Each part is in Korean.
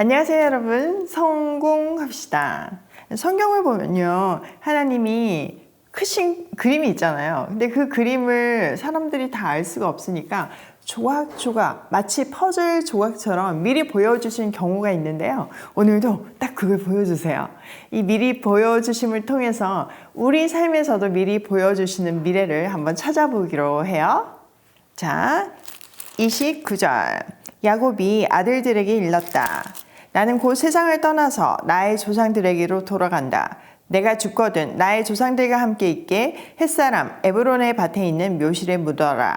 안녕하세요, 여러분. 성공합시다. 성경을 보면요. 하나님이 크신 그림이 있잖아요. 근데 그 그림을 사람들이 다 알 수가 없으니까 조각조각, 마치 퍼즐 조각처럼 미리 보여주신 경우가 있는데요. 오늘도 딱 그걸 보여주세요. 이 미리 보여주심을 통해서 우리 삶에서도 미리 보여주시는 미래를 한번 찾아보기로 해요. 자, 29절. 야곱이 아들들에게 일렀다. 나는 곧 세상을 떠나서 나의 조상들에게로 돌아간다. 내가 죽거든 나의 조상들과 함께 있게 햇사람 에브론의 밭에 있는 묘실에 묻어라.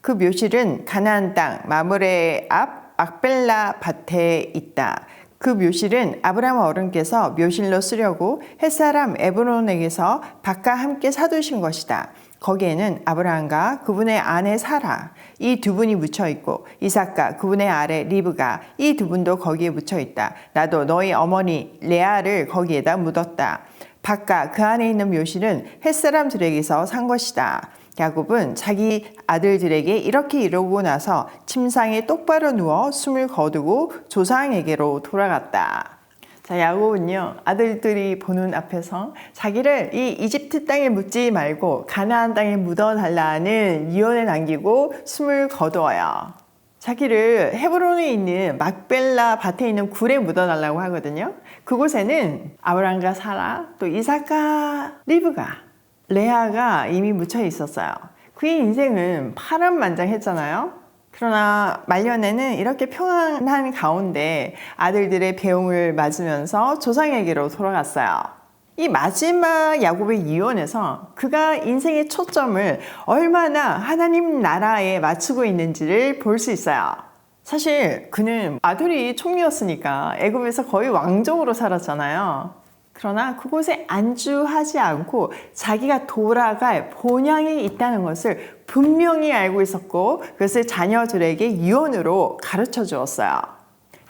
그 묘실은 가나안 땅 마므레 앞 막벨라 밭에 있다. 그 묘실은 아브라함 어른께서 묘실로 쓰려고 햇사람 에브론에게서 밭과 함께 사두신 것이다. 거기에는 아브라함과 그분의 아내 사라 이 두 분이 묻혀 있고 이삭과 그분의 아래 리브가 이 두 분도 거기에 묻혀 있다. 나도 너희 어머니 레아를 거기에다 묻었다. 밭과 그 안에 있는 묘실은 햇사람들에게서 산 것이다. 야곱은 자기 아들들에게 이렇게 이러고 나서 침상에 똑바로 누워 숨을 거두고 조상에게로 돌아갔다. 자, 야곱은요, 아들들이 보는 앞에서 자기를 이 이집트 땅에 묻지 말고 가나안 땅에 묻어달라는 유언을 남기고 숨을 거두어요. 자기를 헤브론에 있는 막벨라 밭에 있는 굴에 묻어달라고 하거든요. 그곳에는 아브람과 사라, 또 이삭과 리브가, 레아가 이미 묻혀 있었어요. 그의 인생은 파란만장했잖아요. 그러나 말년에는 이렇게 평안한 가운데 아들들의 배움을 맞으면서 조상에게로 돌아갔어요. 이 마지막 야곱의 이혼에서 그가 인생의 초점을 얼마나 하나님 나라에 맞추고 있는지를 볼 수 있어요. 사실 그는 아들이 총리였으니까 애굽에서 거의 왕족으로 살았잖아요. 그러나 그곳에 안주하지 않고 자기가 돌아갈 본향이 있다는 것을 분명히 알고 있었고 그것을 자녀들에게 유언으로 가르쳐 주었어요.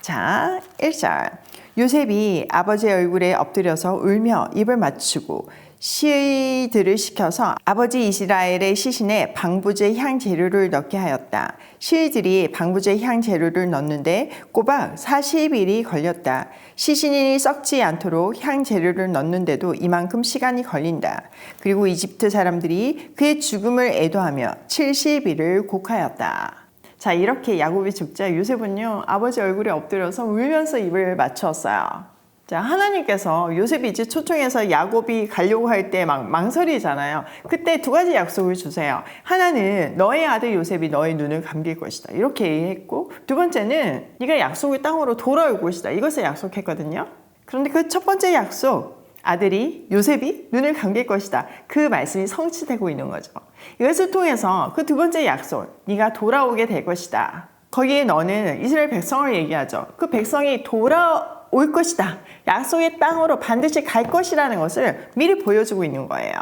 자, 1절. 요셉이 아버지의 얼굴에 엎드려서 울며 입을 맞추고 시들을 시켜서 아버지 이스라엘의 시신에 방부제 향 재료를 넣게 하였다. 시들이 방부제 향 재료를 넣는데 꼬박 40일이 걸렸다. 시신이 썩지 않도록 향 재료를 넣는데도 이만큼 시간이 걸린다. 그리고 이집트 사람들이 그의 죽음을 애도하며 70일을 곡하였다. 자, 이렇게 야곱이 죽자 요셉은요, 아버지 얼굴에 엎드려서 울면서 입을 맞추었어요. 자, 하나님께서 요셉이 이제 초청해서 야곱이 가려고 할 때 막 망설이잖아요. 그때 두 가지 약속을 주세요. 하나는 너의 아들 요셉이 너의 눈을 감길 것이다. 이렇게 했고, 두 번째는 네가 약속의 땅으로 돌아올 것이다. 이것을 약속했거든요. 그런데 그 첫 번째 약속, 아들이 요셉이 눈을 감길 것이다. 그 말씀이 성취되고 있는 거죠. 이것을 통해서 그 두 번째 약속, 네가 돌아오게 될 것이다. 거기에 너는 이스라엘 백성을 얘기하죠. 그 백성이 돌아 올 것이다. 약속의 땅으로 반드시 갈 것이라는 것을 미리 보여주고 있는 거예요.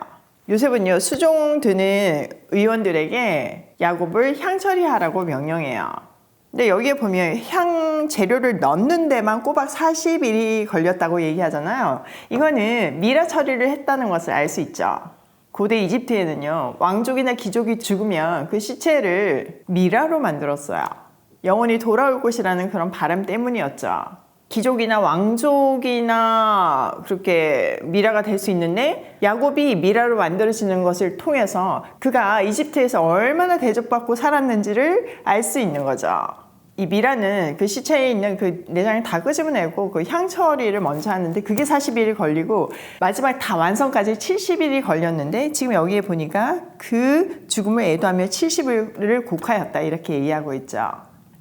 요셉은요 수종 드는 의원들에게 야곱을 향처리하라고 명령해요. 근데 여기에 보면 향 재료를 넣는 데만 꼬박 40일이 걸렸다고 얘기하잖아요. 이거는 미라 처리를 했다는 것을 알 수 있죠. 고대 이집트에는요, 왕족이나 귀족이 죽으면 그 시체를 미라로 만들었어요. 영원히 돌아올 곳이라는 그런 바람 때문이었죠. 귀족이나 왕족이나 그렇게 미라가 될 수 있는데 야곱이 미라로 만들어지는 것을 통해서 그가 이집트에서 얼마나 대접받고 살았는지를 알 수 있는 거죠. 이 미라는 그 시체에 있는 그 내장을 다 끄집어내고 그 향처리를 먼저 하는데 그게 40일이 걸리고 마지막 다 완성까지 70일이 걸렸는데 지금 여기에 보니까 그 죽음을 애도하며 70일을 곡하였다 이렇게 얘기하고 있죠.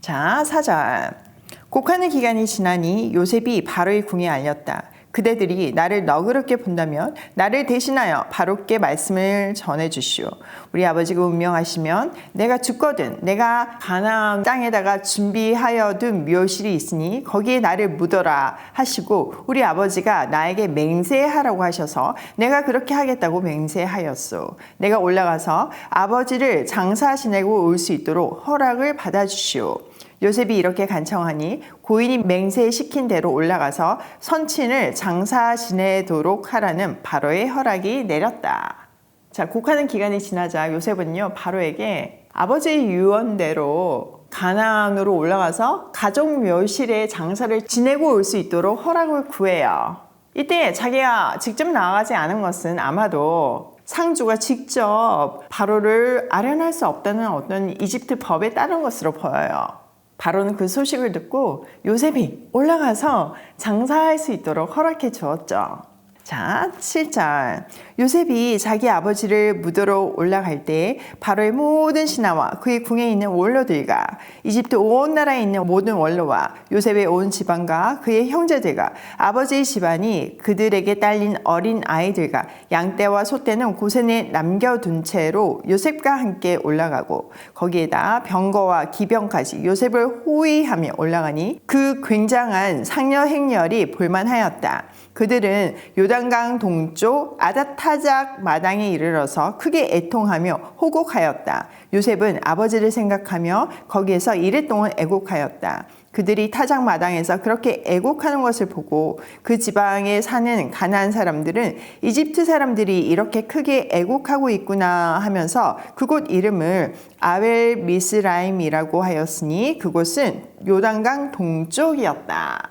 자, 4절. 곡하는 기간이 지나니 요셉이 바로의 궁에 알렸다. 그대들이 나를 너그럽게 본다면 나를 대신하여 바로께 말씀을 전해 주시오. 우리 아버지가 운명하시면 내가 죽거든 내가 가나안 땅에다가 준비하여 둔 묘실이 있으니 거기에 나를 묻어라 하시고 우리 아버지가 나에게 맹세하라고 하셔서 내가 그렇게 하겠다고 맹세하였소. 내가 올라가서 아버지를 장사 지내고 올 수 있도록 허락을 받아 주시오. 요셉이 이렇게 간청하니 고인이 맹세시킨 대로 올라가서 선친을 장사 지내도록 하라는 바로의 허락이 내렸다. 자, 곡하는 기간이 지나자 요셉은요, 바로에게 아버지의 유언대로 가나안으로 올라가서 가족 묘실에 장사를 지내고 올 수 있도록 허락을 구해요. 이때 자기가 직접 나가지 않은 것은 아마도 상주가 직접 바로를 아련할 수 없다는 어떤 이집트 법에 따른 것으로 보여요. 바로는 그 소식을 듣고 요셉이 올라가서 장사할 수 있도록 허락해 주었죠. 자, 7절. 요셉이 자기 아버지를 묻으러 올라갈 때 바로의 모든 신하와 그의 궁에 있는 원로들과 이집트 온 나라에 있는 모든 원로와 요셉의 온 집안과 그의 형제들과 아버지의 집안이 그들에게 딸린 어린 아이들과 양떼와 소떼는 고센에 남겨둔 채로 요셉과 함께 올라가고 거기에다 병거와 기병까지 요셉을 호위하며 올라가니 그 굉장한 상여 행렬이 볼만하였다. 그들은 요단강 동쪽 아다타작 마당에 이르러서 크게 애통하며 호곡하였다. 요셉은 아버지를 생각하며 거기에서 이랫동안 애곡하였다. 그들이 타작 마당에서 그렇게 애곡하는 것을 보고 그 지방에 사는 가나안 사람들은 이집트 사람들이 이렇게 크게 애곡하고 있구나 하면서 그곳 이름을 아벨 미스라임이라고 하였으니 그곳은 요단강 동쪽이었다.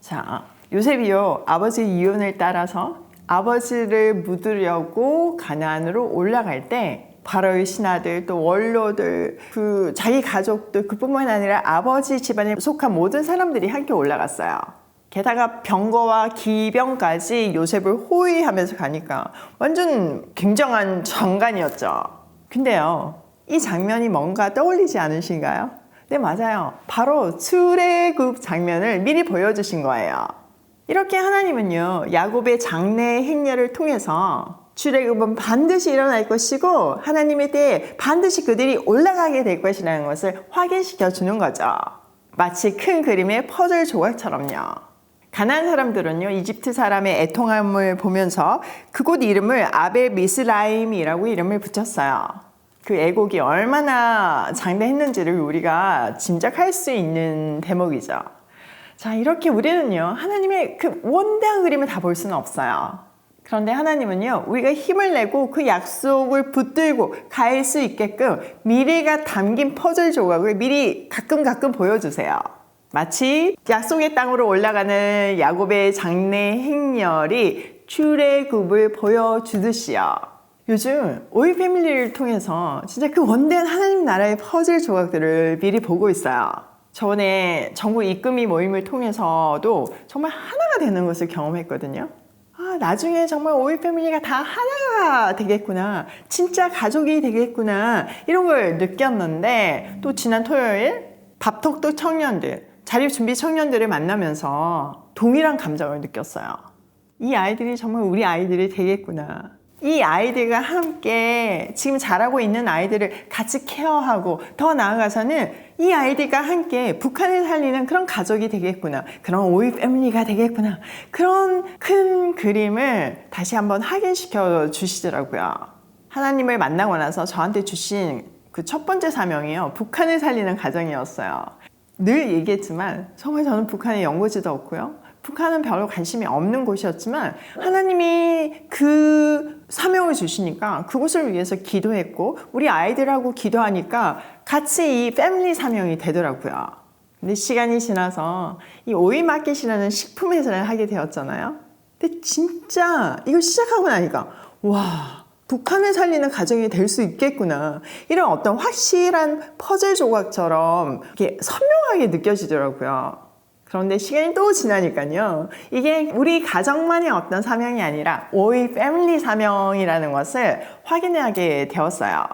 자, 요셉이요 아버지 이혼을 따라서 아버지를 묻으려고 가나안으로 올라갈 때 바로의 신하들 또 원로들 그 자기 가족들 그뿐만 아니라 아버지 집안에 속한 모든 사람들이 함께 올라갔어요. 게다가 병거와 기병까지 요셉을 호위하면서 가니까 완전 굉장한 장관이었죠. 근데요, 이 장면이 뭔가 떠올리지 않으신가요? 네, 맞아요. 바로 출애굽 장면을 미리 보여주신 거예요. 이렇게 하나님은요, 야곱의 장래 행렬을 통해서 출애굽은 반드시 일어날 것이고 하나님에 대해 반드시 그들이 올라가게 될 것이라는 것을 확인시켜 주는 거죠. 마치 큰 그림의 퍼즐 조각처럼요. 가난한 사람들은요, 이집트 사람의 애통함을 보면서 그곳 이름을 아벨 미스라임이라고 이름을 붙였어요. 그 애곡이 얼마나 장대했는지를 우리가 짐작할 수 있는 대목이죠. 자, 이렇게 우리는요, 하나님의 그 원대한 그림을 다 볼 수는 없어요. 그런데 하나님은요, 우리가 힘을 내고 그 약속을 붙들고 갈 수 있게끔 미래가 담긴 퍼즐 조각을 미리 가끔 가끔 보여주세요. 마치 약속의 땅으로 올라가는 야곱의 장래 행렬이 출애굽을 보여주듯이요. 요즘 오이 패밀리를 통해서 진짜 그 원대한 하나님 나라의 퍼즐 조각들을 미리 보고 있어요. 저번에 전국 입금이 모임을 통해서도 정말 하나가 되는 것을 경험했거든요. 아, 나중에 정말 오이 패밀리가 다 하나가 되겠구나. 진짜 가족이 되겠구나. 이런 걸 느꼈는데 또 지난 토요일 밥톡톡 청년들, 자립 준비 청년들을 만나면서 동일한 감정을 느꼈어요. 이 아이들이 정말 우리 아이들이 되겠구나. 이 아이들과 함께 지금 자라고 있는 아이들을 같이 케어하고 더 나아가서는 이 아이들과 함께 북한을 살리는 그런 가족이 되겠구나. 그런 오이 패밀리가 되겠구나. 그런 큰 그림을 다시 한번 확인시켜 주시더라고요. 하나님을 만나고 나서 저한테 주신 그 첫 번째 사명이요. 북한을 살리는 가정이었어요. 늘 얘기했지만 정말 저는 북한에 연고지도 없고요. 북한은 별로 관심이 없는 곳이었지만 하나님이 그 사명을 주시니까 그곳을 위해서 기도했고 우리 아이들하고 기도하니까 같이 이 패밀리 사명이 되더라고요. 근데 시간이 지나서 이 오이마켓이라는 식품 회사를 하게 되었잖아요. 근데 진짜 이거 시작하고 나니까 와 북한을 살리는 가정이 될 수 있겠구나. 이런 어떤 확실한 퍼즐 조각처럼 이렇게 선명하게 느껴지더라고요. 그런데 시간이 또 지나니까요. 이게 우리 가정만의 어떤 사명이 아니라 오이 패밀리 사명이라는 것을 확인하게 되었어요.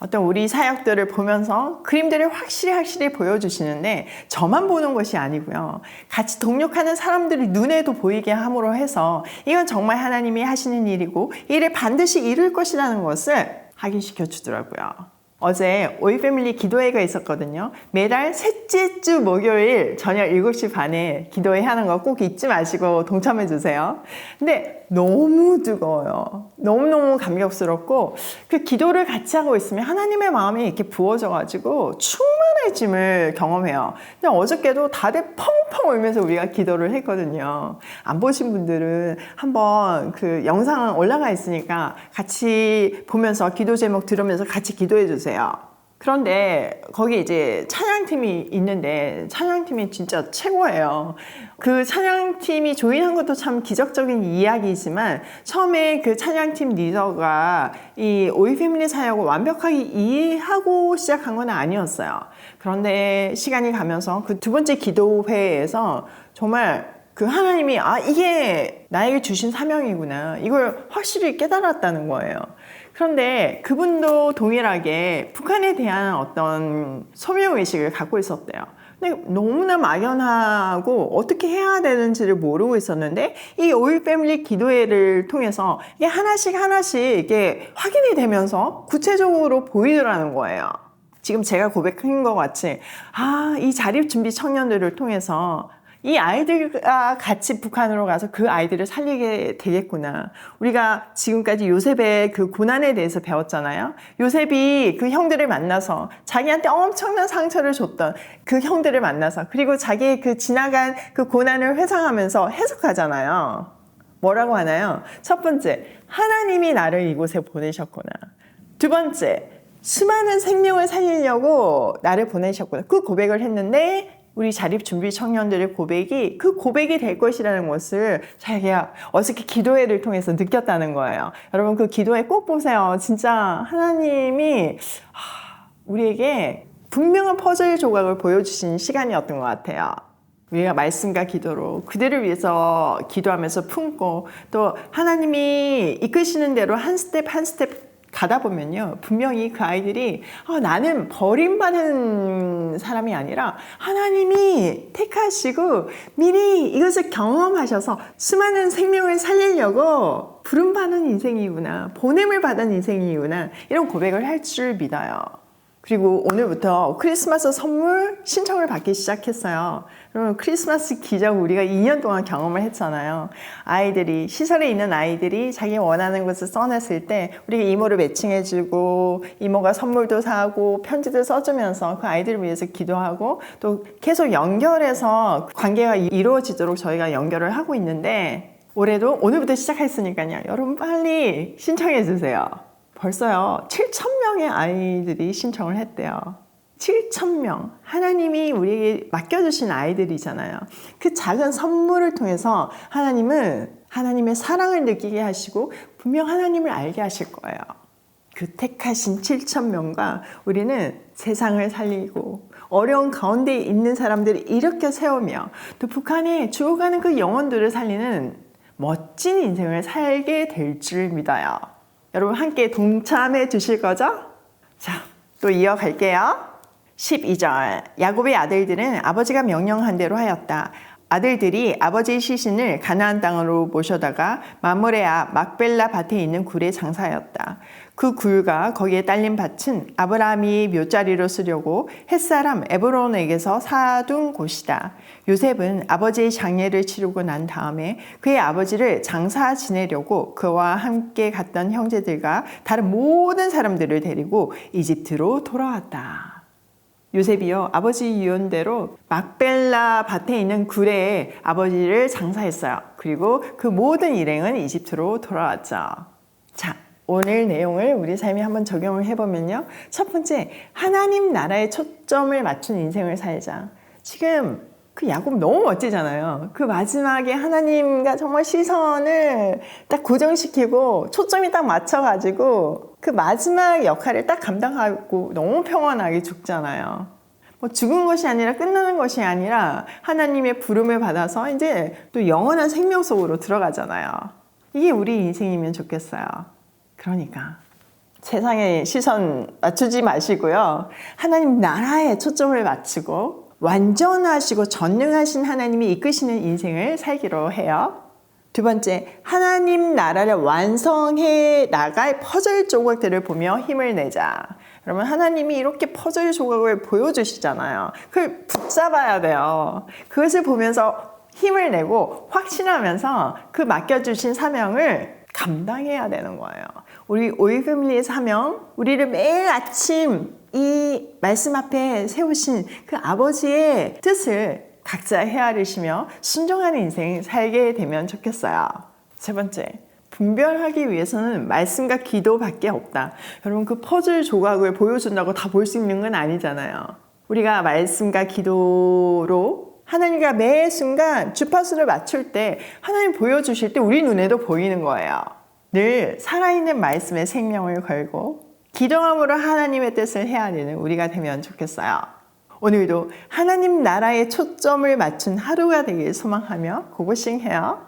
어떤 우리 사역들을 보면서 그림들을 확실히 확실히 보여주시는데 저만 보는 것이 아니고요. 같이 동력하는 사람들이 눈에도 보이게 함으로 해서 이건 정말 하나님이 하시는 일이고 이를 반드시 이룰 것이라는 것을 확인시켜 주더라고요. 어제 오이 패밀리 기도회가 있었거든요. 매달 셋째 주 목요일 저녁 7시 반에 기도회 하는 거 꼭 잊지 마시고 동참해 주세요. 근데 너무 뜨거워요. 너무너무 감격스럽고 그 기도를 같이 하고 있으면 하나님의 마음이 이렇게 부어져 가지고 충만해짐을 경험해요. 근데 어저께도 다들 펑펑 울면서 우리가 기도를 했거든요. 안 보신 분들은 한번 그 영상 올라가 있으니까 같이 보면서 기도 제목 들으면서 같이 기도해 주세요. 그런데 거기 이제 찬양팀이 있는데 찬양팀이 진짜 최고예요. 그 찬양팀이 조인한 것도 참 기적적인 이야기이지만 처음에 그 찬양팀 리더가 이 오이 패밀리 사역을 완벽하게 이해하고 시작한 건 아니었어요. 그런데 시간이 가면서 그 두 번째 기도회에서 정말 그 하나님이 아 이게 나에게 주신 사명이구나 이걸 확실히 깨달았다는 거예요. 그런데 그분도 동일하게 북한에 대한 어떤 소명 의식을 갖고 있었대요. 근데 너무나 막연하고 어떻게 해야 되는지를 모르고 있었는데 이 오일 패밀리 기도회를 통해서 이게 하나씩 하나씩 이게 확인이 되면서 구체적으로 보이더라는 거예요. 지금 제가 고백한 것 같이 아, 이 자립 준비 청년들을 통해서 이 아이들과 같이 북한으로 가서 그 아이들을 살리게 되겠구나. 우리가 지금까지 요셉의 그 고난에 대해서 배웠잖아요. 요셉이 그 형들을 만나서 자기한테 엄청난 상처를 줬던 그 형들을 만나서 그리고 자기의 그 지나간 그 고난을 회상하면서 해석하잖아요. 뭐라고 하나요? 첫 번째, 하나님이 나를 이곳에 보내셨구나. 두 번째, 수많은 생명을 살리려고 나를 보내셨구나. 그 고백을 했는데 우리 자립 준비 청년들의 고백이 그 고백이 될 것이라는 것을 자기가 어저께 기도회를 통해서 느꼈다는 거예요. 여러분 그 기도회 꼭 보세요. 진짜 하나님이 하, 우리에게 분명한 퍼즐 조각을 보여주신 시간이었던 것 같아요. 우리가 말씀과 기도로 그들을 위해서 기도하면서 품고 또 하나님이 이끄시는 대로 한 스텝 한 스텝 가다 보면요 분명히 그 아이들이 아, 나는 버림받은 사람이 아니라 하나님이 택하시고 미리 이것을 경험하셔서 수많은 생명을 살리려고 부름받은 인생이구나 보냄을 받은 인생이구나 이런 고백을 할 줄 믿어요. 그리고 오늘부터 크리스마스 선물 신청을 받기 시작했어요. 그러면 크리스마스 기적 우리가 2년 동안 경험을 했잖아요. 아이들이, 시설에 있는 아이들이 자기 원하는 것을 써냈을 때 우리가 이모를 매칭해주고 이모가 선물도 사고 편지도 써주면서 그 아이들을 위해서 기도하고 또 계속 연결해서 관계가 이루어지도록 저희가 연결을 하고 있는데 올해도 오늘부터 시작했으니까요. 여러분 빨리 신청해 주세요. 벌써요, 7,000명의 아이들이 신청을 했대요. 7,000명. 하나님이 우리에게 맡겨주신 아이들이잖아요. 그 작은 선물을 통해서 하나님은 하나님의 사랑을 느끼게 하시고 분명 하나님을 알게 하실 거예요. 그 택하신 7,000명과 우리는 세상을 살리고 어려운 가운데 있는 사람들을 일으켜 세우며 또 북한에 죽어가는 그 영혼들을 살리는 멋진 인생을 살게 될 줄 믿어요. 여러분 함께 동참해 주실 거죠? 자, 또 이어갈게요. 12절. 야곱의 아들들은 아버지가 명령한 대로 하였다. 아들들이 아버지의 시신을 가나안 땅으로 모셔다가 마므레 앞 막벨라 밭에 있는 굴에 장사하였다. 그 굴과 거기에 딸린 밭은 아브라함이 묘자리로 쓰려고 햇사람 에브론에게서 사둔 곳이다. 요셉은 아버지의 장례를 치르고 난 다음에 그의 아버지를 장사 지내려고 그와 함께 갔던 형제들과 다른 모든 사람들을 데리고 이집트로 돌아왔다. 요셉이요 아버지 유언대로 막벨라 밭에 있는 굴에 아버지를 장사했어요. 그리고 그 모든 일행은 이집트로 돌아왔죠. 자, 오늘 내용을 우리 삶에 한번 적용을 해보면요. 첫 번째, 하나님 나라에 초점을 맞춘 인생을 살자. 지금 그 야곱 너무 멋지잖아요. 그 마지막에 하나님과 정말 시선을 딱 고정시키고 초점이 딱 맞춰가지고 그 마지막 역할을 딱 감당하고 너무 평온하게 죽잖아요. 뭐 죽은 것이 아니라 끝나는 것이 아니라 하나님의 부름을 받아서 이제 또 영원한 생명 속으로 들어가잖아요. 이게 우리 인생이면 좋겠어요. 그러니까 세상에 시선 맞추지 마시고요. 하나님 나라에 초점을 맞추고 완전하시고 전능하신 하나님이 이끄시는 인생을 살기로 해요. 두 번째, 하나님 나라를 완성해 나갈 퍼즐 조각들을 보며 힘을 내자. 그러면 하나님이 이렇게 퍼즐 조각을 보여주시잖아요. 그걸 붙잡아야 돼요. 그것을 보면서 힘을 내고 확신하면서 그 맡겨주신 사명을 감당해야 되는 거예요. 우리 오이금리의 사명, 우리를 매일 아침 이 말씀 앞에 세우신 그 아버지의 뜻을 각자 헤아리시며 순종하는 인생 살게 되면 좋겠어요. 세 번째, 분별하기 위해서는 말씀과 기도밖에 없다. 여러분 그 퍼즐 조각을 보여준다고 다 볼 수 있는 건 아니잖아요. 우리가 말씀과 기도로 하나님과 매 순간 주파수를 맞출 때 하나님 보여주실 때 우리 눈에도 보이는 거예요. 늘 살아있는 말씀에 생명을 걸고 기도함으로 하나님의 뜻을 헤아리는 우리가 되면 좋겠어요. 오늘도 하나님 나라에 초점을 맞춘 하루가 되길 소망하며 고고싱 해요.